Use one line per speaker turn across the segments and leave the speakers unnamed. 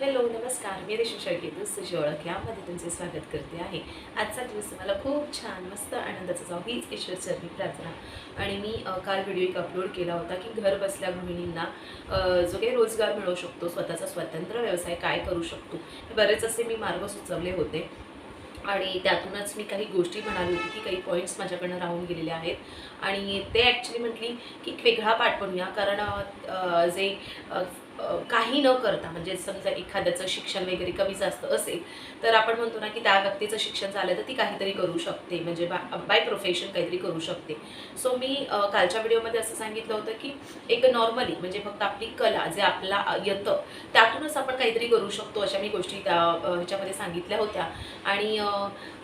Hello नमस्कार. मी रेशू शेळके दुसरीची ओळख यामध्ये तुमचे स्वागत करते आहे. आजचा दिवस मला खूप छान मस्त आनंदाचा जाऊ हीच ईश्वर चरणी प्रार्थना. आणि मी काल व्हिडिओ एक अपलोड केला होता की घर बसल्या गृहिणींना जो काही रोजगार मिळू शकतो स्वतःचा स्वतंत्र व्यवसाय काय करू शकतो हे बरेच असे मी मार्ग सुचवले होते. आणि त्यातूनच मी काही गोष्टी म्हणाली होती की काही पॉईंट्स माझ्याकडनं राहून गेलेले आहेत. आणि ते ॲक्च्युली म्हटली की एक वेगळा पाठ बनूया कारण जे काही न करता म्हणजे समजा एखाद्याचं शिक्षण वगैरे कमी जास्त असेल तर आपण म्हणतो ना की त्या व्यक्तीचं शिक्षण झालं तर ती काहीतरी करू शकते म्हणजे बा बाय प्रोफेशन काहीतरी करू शकते. सो मी कालच्या व्हिडिओमध्ये असं सांगितलं होतं की एक नॉर्मली म्हणजे फक्त आपली कला जे आपला येतं त्यातूनच आपण काहीतरी करू शकतो अशा मी गोष्टी त्या ह्याच्यामध्ये सांगितल्या होत्या. आणि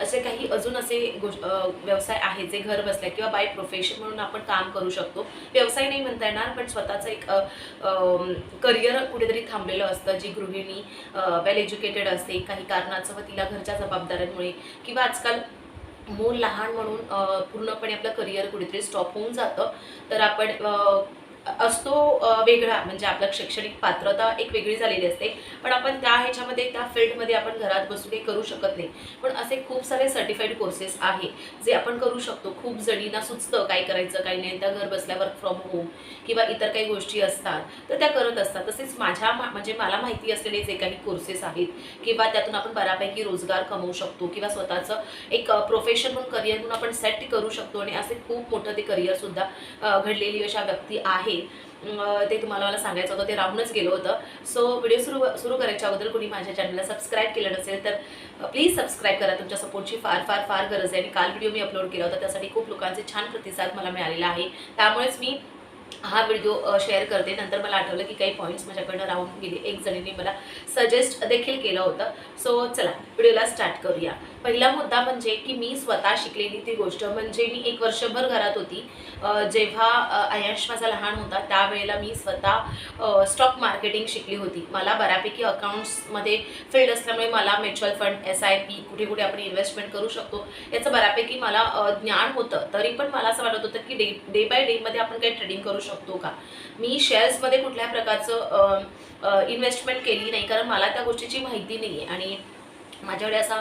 असे काही अजून असे गोष्ट व्यवसाय आहेत जे घर बसल्या किंवा बाय प्रोफेशन म्हणून आपण काम करू शकतो. व्यवसाय नाही म्हणता येणार पण स्वतःचं एक करिअर करिअर कुठेतरी थांबलेलं असतं जी गृहिणी वेल एज्युकेटेड असते काही कारणाचं व तिला घरच्या जबाबदाऱ्यांमुळे किंवा आजकाल मूल लहान म्हणून पूर्णपणे आपलं करिअर कुठेतरी स्टॉप होऊन जातं. तर आपण असतो वेगळा. म्हणजे आपलं शैक्षणिक पात्रता एक वेगळी झालेली असते. पण आपण त्या ह्याच्यामध्ये त्या फील्डमध्ये आपण घरात बसून हे करू शकत नाही. पण असे खूप सारे सर्टिफाईड कोर्सेस आहे जे आपण करू शकतो. खूप जणींना सुचतं काय करायचं काय नाही. त्या घर बसल्या वर्क फ्रॉम होम किंवा इतर काही गोष्टी असतात तर त्या करत असतात. तसेच माझ्या मा- म्हणजे मला माहिती असलेले जे काही कोर्सेस आहेत किंवा त्यातून आपण बऱ्यापैकी रोजगार कमवू शकतो किंवा स्वतःचं एक प्रोफेशन म्हणून करिअर म्हणून आपण सेट करू शकतो. आणि असे खूप मोठं ते करिअरसुद्धा घडलेली अशा व्यक्ती आहे. ते तुम्हाला मला सांगायचं होतं ते राहूनच गेलं होतं. सो व्हिडिओ सुरू सुरू करायच्या अगोदर कोणी माझ्या चॅनलला सबस्क्राईब केलं नसेल तर प्लीज सबस्क्राईब करा. तुमच्या सपोर्टची फार फार फार गरज आहे. आणि काल व्हिडिओ मी अपलोड केला होता त्यासाठी खूप लोकांचे छान प्रतिसाद मला मिळालेला आहे. त्यामुळेच मी हा व्हिडिओ शेअर करते. नंतर मला आठवलं की काही पॉईंट्स माझ्याकडनं राहून गेले. एक जणीने मला सजेस्ट देखील केलं होतं. सो चला व्हिडिओला स्टार्ट करूया. पहिला मुद्दा म्हणजे की मी स्वतः शिकलेली ती गोष्ट म्हणजे मी एक वर्षभर घरात होती. जेव्हा अ, माझा लहान होता त्यावेळेला मी स्वतः स्टॉक मार्केटिंग शिकली होती. मला बऱ्यापैकी अकाउंट्समध्ये फील्ड असल्यामुळे मला mutual fund S I P कुठे कुठे आपण इन्व्हेस्टमेंट करू शकतो. याचं बऱ्यापैकी मला ज्ञान होतं. तरी पण मला असं वाटत होतं की डे डे बाय डेमध्ये आपण काही ट्रेडिंग करू शकतो का? मी शेअर्समध्ये कुठल्या प्रकारचं इन्व्हेस्टमेंट केली नाही कारण मला त्या गोष्टीची माहिती नाही आहे आणि माझ्याकडे असा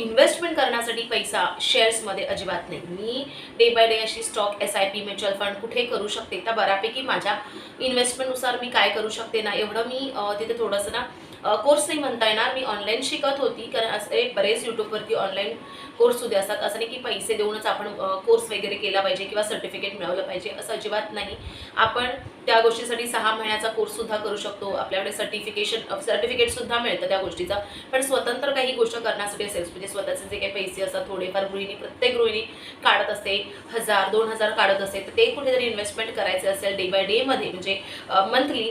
इन्व्हेस्टमेंट करण्यासाठी पैसा शेअर्समध्ये अजिबात नाही. मी डे बाय डे अशी stock S I P mutual fund कुठे करू शकते? त्या बऱ्यापैकी माझ्या इन्व्हेस्टमेंटनुसार मी काय करू शकते ना? एवढं मी तिथे थोडंसं ना कोर्स नाही म्हणता येणार मी ऑनलाईन शिकत होती. कारण असे बरेच यूट्यूबवरती ऑनलाईन कोर्स सुद्धा असतात. असं नाही की पैसे देऊनच आपण कोर्स वगैरे केला पाहिजे किंवा सर्टिफिकेट मिळवलं पाहिजे. असं अजिबात नाही. आपण त्या गोष्टीसाठी सहा महिन्याचा कोर्ससुद्धा करू शकतो. आपल्याकडे सर्टिफिकेशन सर्टिफिकेटसुद्धा मिळतं त्या गोष्टीचं. पण स्वतंत्र काही गोष्ट करण्यासाठी असेल. म्हणजे स्वतःचे जे काही पैसे असतात थोडेफार गृहिणी प्रत्येक गृहिणी काढत असते. हजार दोन हजार काढत असते. तर ते कुठेतरी इन्व्हेस्टमेंट करायचे असेल डे बाय डेमध्ये म्हणजे मंथली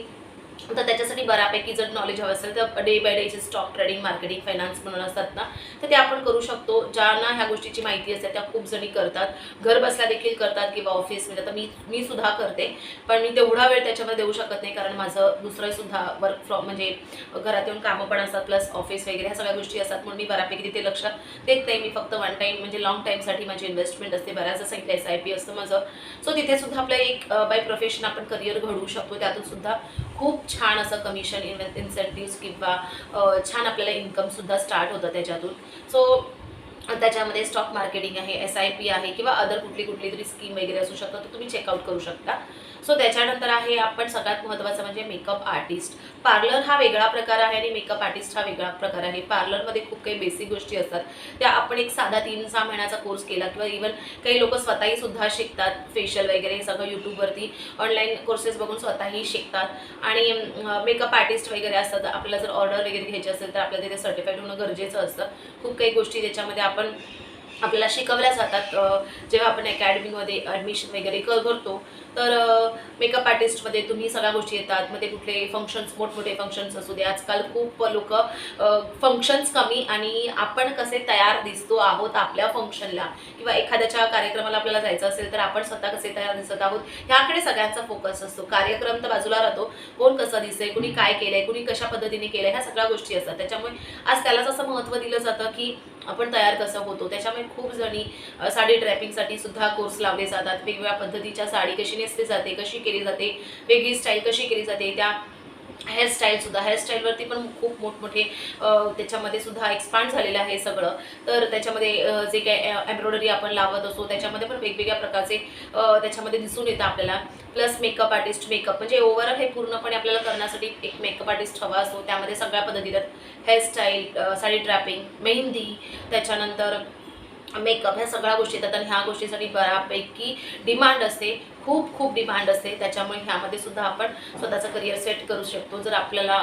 तर त्याच्यासाठी बऱ्यापैकी जर नॉलेज हवं असेल तर डे बाय डेचे स्टॉक ट्रेडिंग मार्केटिंग फायनान्स म्हणून असतात ना तर ते आपण करू शकतो. ज्यांना ह्या गोष्टीची माहिती असते त्या खूप जणी करतात. घर बसल्या देखील करतात किंवा ऑफिसमध्ये आता मी मी सुद्धा करते. पण मी तेवढा वेळ त्याच्यामध्ये देऊ शकत नाही कारण माझं दुसरं सुद्धा वर्क फ्रॉम म्हणजे घरात येऊन कामं पण असतात प्लस ऑफिस वगैरे ह्या सगळ्या गोष्टी असतात. म्हणून मी बऱ्यापैकी तिथे लक्ष देत नाही. मी फक्त वन टाईम म्हणजे लॉंग टाईमसाठी माझी इन्व्हेस्टमेंट असते. बऱ्याच सांगितलं एस आय पी असतं माझं. सो तिथे सुद्धा आपलं एक बाय प्रोफेशन आपण करिअर घडवू शकतो. त्यातून सुद्धा खूप छान असं कमिशन इन्व्हे इन्सेंटिव्स किंवा छान आपल्याला इन्कमसुद्धा स्टार्ट होतं त्याच्यातून. सो त्याच्यामध्ये स्टॉक मार्केटिंग आहे एस आय पी आहे किंवा अदर कुठली कुठली तरी स्कीम वगैरे असू शकतात तर तुम्ही चेकआउट करू शकता. सो त्याच्यानंतर आहे आपण सगळ्यात महत्त्वाचं म्हणजे मेकअप आर्टिस्ट पार्लर हा वेगळा प्रकार आहे आणि मेकअप आर्टिस्ट हा वेगळा प्रकार आहे. पार्लरमध्ये खूप काही बेसिक गोष्टी असतात. त्या आपण एक साधा तीन सहा महिन्याचा कोर्स केला किंवा इव्हन काही लोक स्वतःही सुद्धा शिकतात. फेशियल वगैरे हे सगळं यूट्यूबवरती ऑनलाईन कोर्सेस बघून स्वतःही शिकतात. आणि मेकअप आर्टिस्ट वगैरे असतात. आपल्याला जर ऑर्डर वगैरे घ्यायची असेल तर आपल्याला तिथे सर्टिफाईड होणं गरजेचं असतं. खूप काही गोष्टी त्याच्यामध्ये आपण आपल्याला शिकवल्या जातात. जेव्हा आपण अकॅडमीमध्ये ॲडमिशन वगैरे करतो तर मेकअप आर्टिस्टमध्ये तुम्ही सगळ्या गोष्टी येतात. मग ते कुठले फंक्शन्स मोठमोठे फंक्शन्स असू दे. आजकाल खूप लोक फंक्शन्स कमी आणि आपण कसे तयार दिसतो आहोत आपल्या फंक्शनला किंवा एखाद्याच्या कार्यक्रमाला आपल्याला जायचं असेल तर आपण स्वतः कसे तयार दिसत आहोत ह्याकडे सगळ्यांचा फोकस असतो. कार्यक्रम तर बाजूला राहतो. कोण कसं दिसतंय कुणी काय केलंय कुणी कशा पद्धतीने केलंय ह्या सगळ्या गोष्टी असतात. त्याच्यामुळे आज त्यालाच असं महत्त्व दिलं जातं की आपण तयार कसं होतो? त्याच्यामुळे खूप जणी साडी ड्रॅपिंगसाठी सुद्धा कोर्स लावले जातात. वेगवेगळ्या पद्धतीच्या साडी कशी नेसली जाते कशी केली जाते वेगळी स्टाईल कशी केली जाते त्या हेअरस्टाईलसुद्धा हेअरस्टाईलवरती पण खूप मोठमोठे त्याच्यामध्ये सुद्धा एक्सपांड झालेलं आहे सगळं. तर त्याच्यामध्ये जे काय एम्ब्रॉयडरी आपण लावत असतो त्याच्यामध्ये पण वेगवेगळ्या प्रकारचे त्याच्यामध्ये दिसून येतं आपल्याला. प्लस मेकअप आर्टिस्ट मेकअप म्हणजे ओव्हरऑल हे पूर्णपणे आपल्याला करण्यासाठी एक मेकअप आर्टिस्ट हवा असतो. त्यामध्ये सगळ्या पद्धती हेअरस्टाईल साडी ट्रॅपिंग मेहंदी त्याच्यानंतर मेकअप ह्या सगळ्या गोष्टी येतात. आणि ह्या गोष्टीसाठी बऱ्यापैकी डिमांड असते. खूप खूप डिमांड असते. त्याच्यामुळे ह्यामध्ये सुद्धा आपण स्वतःचं करिअर सेट करू शकतो. जर आपल्याला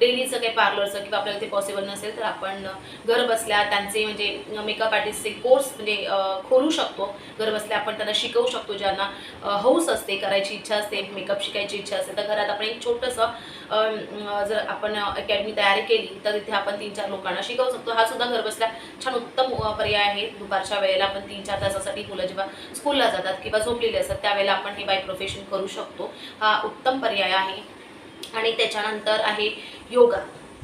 डेलीचं काही पार्लरचं किंवा आपल्याला ते पॉसिबल नसेल तर आपण घर बसल्या त्यांचे म्हणजे मेकअप आर्टिस्टचे कोर्स म्हणजे खोलू शकतो. घर बसल्या आपण त्यांना शिकवू शकतो. ज्यांना हौस असते करायची इच्छा असते मेकअप शिकायची इच्छा असते तर घरात आपण एक छोटंसं जर आपण अकॅडमी तयारी केली तर तिथे आपण तीन चार लोकांना शिकवू शकतो. हा सुद्धा घरबसल्या छान उत्तम पर्याय आहे. दुपारच्या वेळेला आपण तीन चार तासासाठी मुलं जेव्हा स्कूलला जातात किंवा झोपलेले असतात त्यावेळेला आपण हे बाय प्रोफेशन करू शकतो. हा उत्तम पर्याय आहे. आणि त्याच्यानंतर आहे योगा.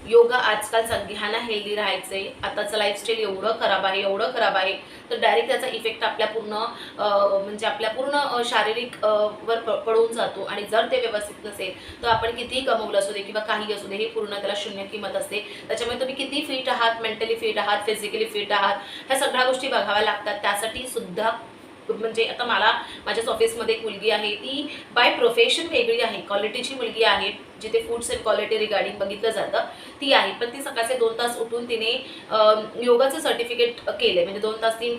योगा आजकाल सगळ्यांना हेल्दी राहायचं आहे आताचं लाईफस्टाईल एवढं खराब आहे एवढं खराब आहे. तर डायरेक्ट त्याचा इफेक्ट आपल्या पूर्ण म्हणजे आपल्या पूर्ण शारीरिक वर प- पडून जातो. आणि जर ते व्यवस्थित नसेल तर आपण कितीही कमवलं असू दे किंवा काही असू दे हे पूर्ण त्याला शून्य किंमत असते. त्याच्यामुळे तुम्ही किती फिट आहात मेंटली फिट आहात फिजिकली फिट आहात ह्या सगळ्या गोष्टी बघाव्या लागतात. त्यासाठी सुद्धा म्हणजे आता मला माझ्याच ऑफिसमध्ये एक मुलगी आहे ती बाय प्रोफेशन वेगळी आहे. क्वालिटीची मुलगी आहे जिथे फूड्स अँड क्वालिटी रिगार्डिंग बघितलं जातं ती आहे. पण ती सकाळचे दोन तास उठून तिने योगाचं सर्टिफिकेट केलं म्हणजे दोन तास ती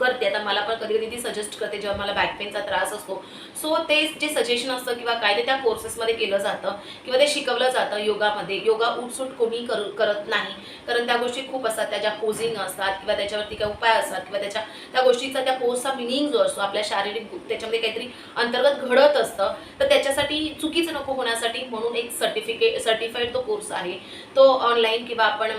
करते. आता मला पण कधी कधी ती सजेस्ट करते जेव्हा मला बॅक पेनचा त्रास असतो. सो ते जे सजेशन असतं किंवा काय ते त्या कोर्सेसमध्ये केलं जातं किंवा ते शिकवलं जातं योगामध्ये. योगा उठसूट कोणी करू करत नाही. कारण त्या गोष्टी खूप असतात. त्याच्या पोझिंग असतात किंवा त्याच्यावरती काय उपाय असतात किंवा त्याच्या त्या गोष्टीचा त्या पोजचा मिनिंग जो असतो आपल्या शारीरिक त्याच्यामध्ये काहीतरी अंतर्गत घडत असतं तर त्याच्यासाठी चुकीचं नको होण्यासाठी म्हणून एक सर्टिफिकेट सर्टिफाईड तो कोर्स आहे. तो ऑनलाईन किंवा आपण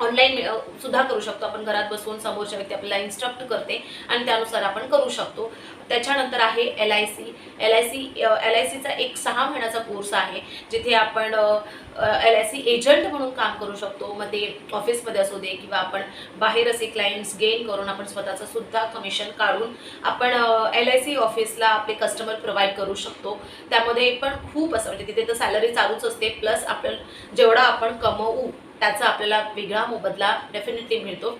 ऑनलाईन सुद्धा करू शकतो. आपण घरात बसून समोरच्या व्यक्ती आपल्याला इन्स्ट्रक्ट करते आणि त्यानुसार आपण करू शकतो. त्याच्यानंतर आहे L I C L I C L I सीचा एक सहा महिन्याचा कोर्स आहे जिथे आपण एल आय सी एजंट म्हणून काम करू शकतो. मग ते ऑफिसमध्ये असू दे किंवा आपण बाहेर असे क्लायंट्स गेन करून आपण स्वतःचं सुद्धा कमिशन काढून आपण एल आय सी ऑफिसला आपले कस्टमर प्रोव्हाइड करू शकतो. त्यामध्ये पण खूप असं म्हणजे तिथे तर सॅलरी चालूच असते प्लस आपण जेवढा आपण कमवू त्याचा आपल्याला वेगळा मोबदला डेफिनेटली मिळतो.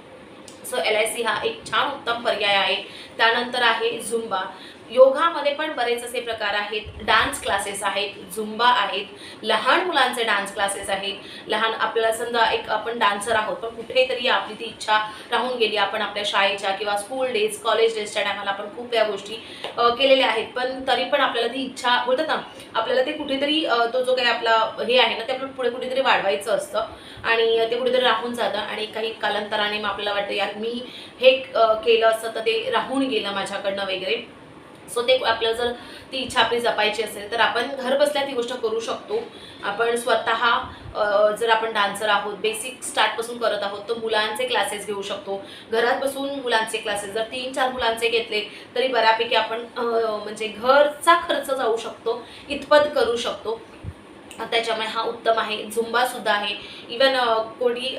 सो एल आय सी हा एक छान उत्तम पर्याय आहे. त्यानंतर आहे झुंबा योगामध्ये पण बरेच असे प्रकार आहेत. डान्स क्लासेस आहेत झुंबा आहेत लहान मुलांचे डान्स क्लासेस आहेत. लहान आपल्याला समजा एक आपण डान्सर आहोत पण कुठेतरी आपली ती इच्छा राहून गेली आपण आपल्या शाळेच्या किंवा स्कूल डेज कॉलेज डेजच्या टायमाला आपण खूप या गोष्टी केलेल्या आहेत. पण तरी पण आपल्याला ती इच्छा बोलतात ना आपल्याला ते कुठेतरी तो जो काही आपला हे आहे ना ते आपल्याला पुढे कुठेतरी वाढवायचं असतं. आणि ते कुठेतरी राहून जातं आणि काही कालांतराने मग आपल्याला वाटतं यार मी हे केलं असतं तर ते राहून गेलं माझ्याकडनं वगैरे. सो ते आपलं जर ती इच्छा आपली जपायची असेल तर आपण घर बसल्या ती गोष्ट करू शकतो. आपण स्वतः जर आपण डान्सर आहोत बेसिक स्टार्टपासून करत आहोत तर मुलांचे क्लासेस घेऊ शकतो. घरात बसून मुलांचे क्लासेस जर तीन चार मुलांचे घेतले तरी बऱ्यापैकी आपण म्हणजे घरचा खर्च जाऊ शकतो इतपत करू शकतो. त्याच्यामुळे हा उत्तम आहे. झुंबासुद्धा आहे. इवन कोणी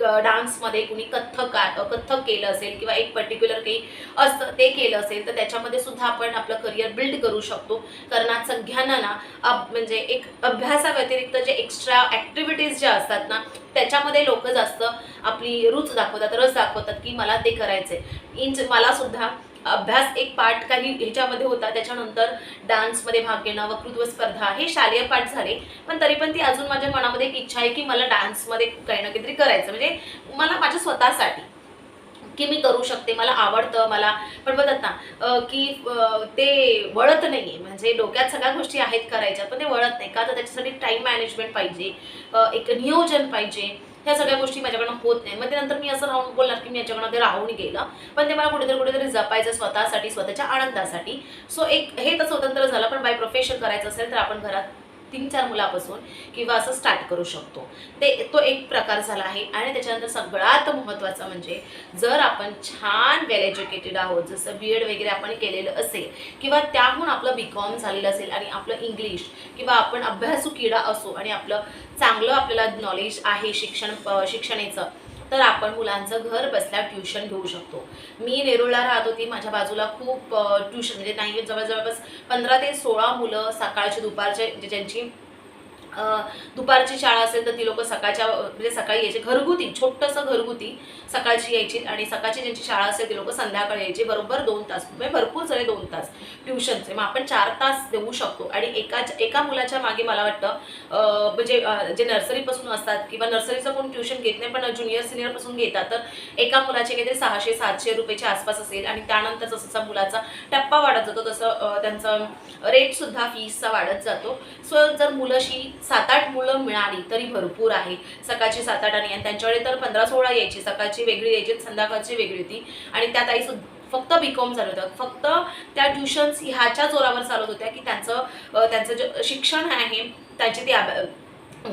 डान्समध्ये कोणी कथ्थक कथ्थक केलं असेल किंवा एक पर्टिक्युलर काही असतं ते केलं असेल तर त्याच्यामध्ये सुद्धा आपण आपलं करिअर बिल्ड करू शकतो. कारण आज सगळ्यांना ना म्हणजे एक अभ्यासाव्यतिरिक्त जे एक्स्ट्रा ॲक्टिव्हिटीज ज्या असतात ना त्याच्यामध्ये लोक जास्त आपली रुच दाखवतात रस दाखवतात की मला ते करायचं इंच इन मलासुद्धा अभ्यास एक पाठ काही ह्याच्यामध्ये होता त्याच्यानंतर डान्समध्ये भाग घेणं वक्तृत्व स्पर्धा हे शालेय पाठ झाले. पण तरी पण ती अजून माझ्या मनामध्ये एक इच्छा आहे की मला डान्समध्ये काही ना काहीतरी करायचं. म्हणजे मला माझ्या स्वतःसाठी की मी करू शकते मला आवडतं मला पण बघत ना की ते वळत नाही आहे म्हणजे डोक्यात सगळ्या गोष्टी आहेत करायच्या पण ते वळत नाही. का? तर त्याच्यासाठी टाईम मॅनेजमेंट पाहिजे एक नियोजन पाहिजे. ह्या सगळ्या गोष्टी माझ्याकडनं होत नाही मग त्यानंतर मी असं राहून बोलणार की मी याच्याकडनं ते राहून गेलं. पण ते मला कुठेतरी कुठेतरी जपायचं स्वतःसाठी स्वतःच्या आनंदासाठी. सो एक हे तर स्वतंत्र झालं पण बाय प्रोफेशन करायचं असेल तर आपण घरात तीन चार मुलापासून किंवा असं स्टार्ट करू शकतो. ते तो एक प्रकार झाला आहे आणि त्याच्यानंतर सगळ्यात महत्त्वाचं म्हणजे जर आपण छान वेल एज्युकेटेड आहोत जसं बी एड वगैरे आपण केलेलं असेल किंवा त्याहून आपलं बी कॉम झालेलं असेल आणि आपलं इंग्लिश किंवा आपण अभ्यासू किडा असो आणि आपलं चांगलं आपल्याला नॉलेज आहे शिक्षण शिक्षणाचं तर आपण मुलांचं घर बसल्या ट्युशन घेऊ शकतो. मी नेरुळला राहत होती. माझ्या बाजूला खूप ट्युशन म्हणजे नाही जवळ जवळपास पंधरा ते सोळा मुलं सकाळची दुपारचे म्हणजे ज्यांची दुपारची शाळा असेल तर ती लोक सकाळच्या म्हणजे सकाळी यायचे. घरगुती छोटंसं घरगुती सकाळची यायची आणि सकाळची ज्यांची शाळा असेल ती लोक संध्याकाळी यायची. बरोबर दोन तास. म्हणजे भरपूर झाले दोन तास ट्युशनचे. मग आपण चार तास देऊ शकतो. आणि एका एका मुलाच्या मागे मला वाटतं म्हणजे जे नर्सरीपासून असतात किंवा नर्सरीचं कोण ट्युशन घेत नाही पण ज्युनियर सिनियरपासून घेतात तर एका मुलाचे काहीतरी सहाशे सातशे रुपयाच्या आसपास असेल आणि त्यानंतर जसं जसा मुलाचा टप्पा वाढत जातो तसं त्यांचं रेटसुद्धा फीसचा वाढत जातो. सो जर मुलंशी सात आठ मुलं मिळाली तरी भरपूर आहे. सकाळची सात आठ आणि त्यांच्याकडे तर पंधरा सोळा यायची. सकाळची वेगळी यायची संध्याकाळची वेगळी होती. आणि त्यात आई सुद्धा फक्त बी कॉम चालत होतं फक्त त्या ट्युशन्स ह्याच्या जोरावर चालत होत्या की त्यांचं त्यांचं जे शिक्षण आहे त्यांची ती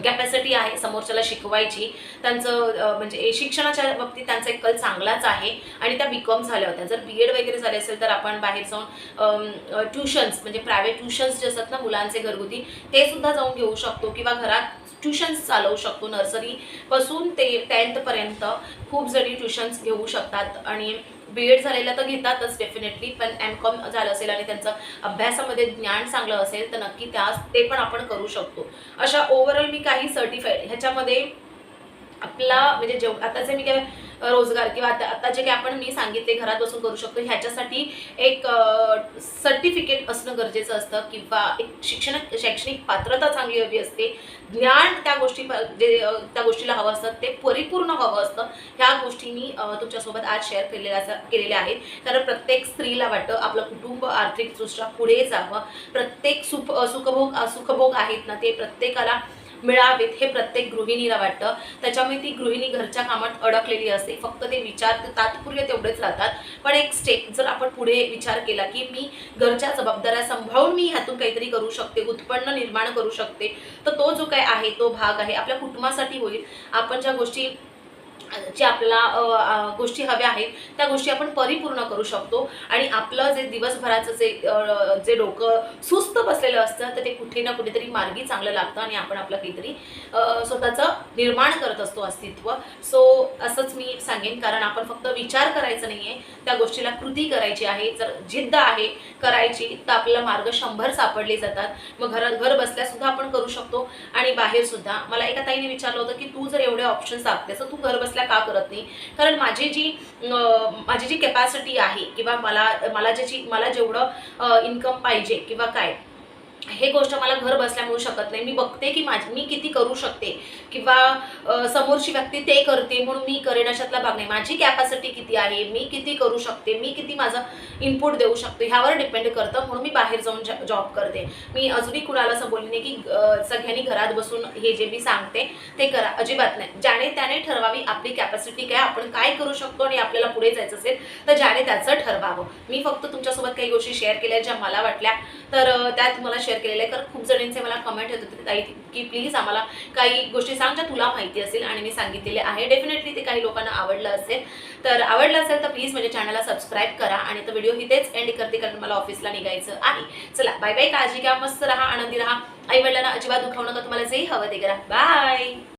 कॅपॅसिटी आहे समोरच्याला शिकवायची. त्यांचं म्हणजे शिक्षणाच्या बाबतीत त्यांचा एक कल चांगलाच आहे. आणि त्या बी कॉम झाल्या होत्या. जर बी एड वगैरे झाले असेल तर आपण बाहेर जाऊन ट्युशन्स म्हणजे प्रायव्हेट ट्युशन्स जे असतात ना मुलांचे घरगुती ते सुद्धा जाऊन घेऊ शकतो. किंवा घरात ट्युशन्स चालवू शकतो नर्सरीपासून ते टेन्थपर्यंत खूप जणी ट्युशन्स घेऊ शकतात आणि बी एड झालेलं तर घेतातच डेफिनेटली पण एम कॉम झालं असेल आणि त्यांचं अभ्यासामध्ये ज्ञान चांगलं असेल तर नक्की त्या ते पण आपण करू शकतो. अशा ओव्हरऑल मी काही सर्टिफाईड ह्याच्यामध्ये आपला म्हणजे जेव आता जे मी काय रोजगार किंवा आता आता जे काही आपण मी सांगितले घरात बसून करू शकतो ह्याच्यासाठी एक सर्टिफिकेट असणं गरजेचं असतं किंवा एक शिक्षण शैक्षणिक पात्रता चांगली हवी असते. ज्ञान त्या गोष्टी जे त्या गोष्टीला हवं असतं ते परिपूर्ण हवं असतं. ह्या गोष्टी मी तुमच्यासोबत आज शेअर केलेल्या केलेल्या आहेत. कारण प्रत्येक स्त्रीला वाटतं आपलं कुटुंब आर्थिकदृष्ट्या पुढे जावं. प्रत्येक सुख सुखभोग सुखभोग आहेत ना ते प्रत्येकाला मिळावेत हे प्रत्येक गृहिणीला वाटतं. त्याच्यामुळे ती गृहिणी घरच्या कामात अडकलेली असते. फक्त ते विचार तात्पुर्य तेवढेच राहतात. पण एक स्टेप जर आपण पुढे विचार केला की मी घरच्या जबाबदाऱ्या सांभाळून मी ह्यातून काहीतरी करू शकते उत्पन्न निर्माण करू शकते तर तो जो काय आहे तो भाग आहे. आपल्या कुटुंबासाठी होईल. आपण ज्या गोष्टी जे आपल्याला गोष्टी हव्या आहेत त्या गोष्टी आपण परिपूर्ण करू शकतो. आणि आपलं जे दिवसभराचं जे जे डोकं सुस्त बसलेलं असतं तर ते कुठे ना कुठेतरी मार्गी चांगलं लागतं आणि आपण आपलं काहीतरी स्वतःचं निर्माण करत असतो अस्तित्व. सो असंच मी सांगेन कारण आपण फक्त विचार करायचा नाही आहे त्या गोष्टीला कृती करायची आहे जर जिद्द आहे करायची तर आपल्याला मार्ग शंभर सापडले जातात. मग घरात घर बसल्यासुद्धा आपण करू शकतो. आणि बाहेरसुद्धा मला एका ताईने विचारलं होतं की तू जर एवढे ऑप्शन्स दाखतेस तर तू घर बसल्या का करत नाही? कारण माझी जी माझी जी कॅपॅसिटी आहे किंवा मला मला ज्याची मला जेवढं इन्कम पाहिजे किंवा काय हे गोष्ट मला घर बसल्या मिळू शकत नाही. मी बघते की माझी मी किती करू शकते किंवा समोरची व्यक्ती ते करते म्हणून मी करेन अशातला भाग नाही. माझी कॅपॅसिटी किती आहे? मी किती करू शकते? मी किती माझं इनपुट देऊ शकते? ह्यावर डिपेंड करतं म्हणून मी बाहेर जाऊन जॉब करते. मी अजूनही कुणाला असं बोलली नाही की सगळ्यांनी घरात बसून हे जे मी सांगते ते करा. अजिबात नाही. ज्याने त्याने ठरवावी आपली कॅपॅसिटी काय आपण काय करू शकतो आणि आपल्याला पुढे जायचं असेल तर ज्याने त्याचं ठरवावं. मी फक्त तुमच्यासोबत काही गोष्टी शेअर केल्या ज्या मला वाटल्या. तर त्या तुम्हाला शेअर केलेल्या आहे. कारण खूप जणींचे मला कमेंट येत होते. ताई की प्लीज आम्हाला काही गोष्टी सांग ज्या तुला माहिती असेल आणि मी सांगितलेले आहे. डेफिनेटली ते काही लोकांना आवडलं असेल. तर आवडलं असेल तर प्लीज माझ्या चॅनलला सबस्क्राईब करा आणि तो व्हिडिओ इथेच एंड करते कारण मला ऑफिसला निघायचं आहे. चला बाय बाय काळजी घ्या मस्त राहा आनंदी राहा. आई वडिलांना अजिबात दुखावू नका. तुम्हाला जे हवं ते करा. बाय